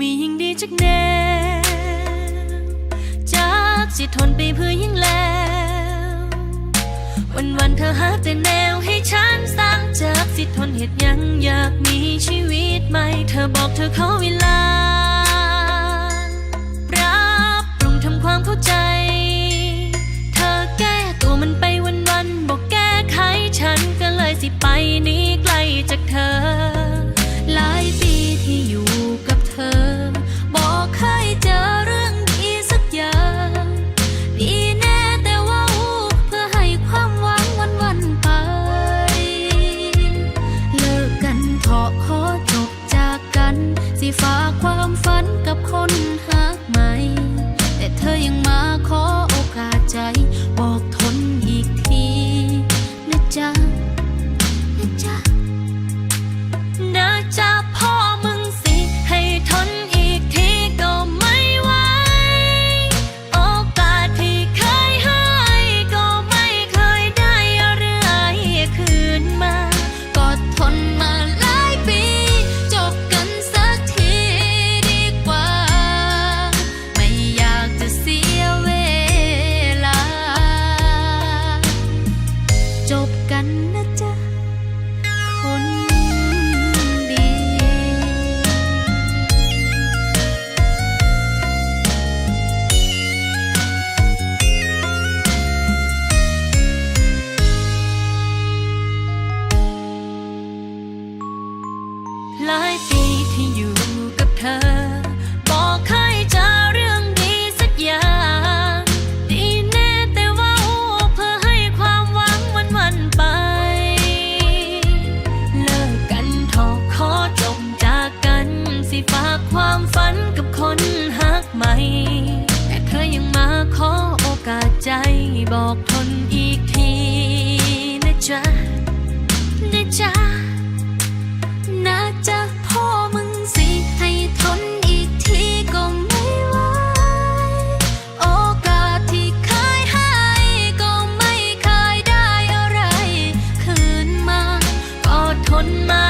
มียิ่งดีจากแนวจากสิทนไปเพื่อยิ่งแล้ว วันวันเธอหาแต่แนวให้ฉันสร้างจากสิทนเหตุยังอยากมีชีวิตใหม่ เธอบอกเธอขอเวลา สิฝากความฝันกับ บอกทนอีกทีนะจ๊ะนะจ๊ะนะจ๊ะพ่อมึงสิให้ทนอีกทีก็ไม่ไหวโอกาสที่เคยให้ก็ไม่เคยได้อะไร คืนมา ก็ทนมา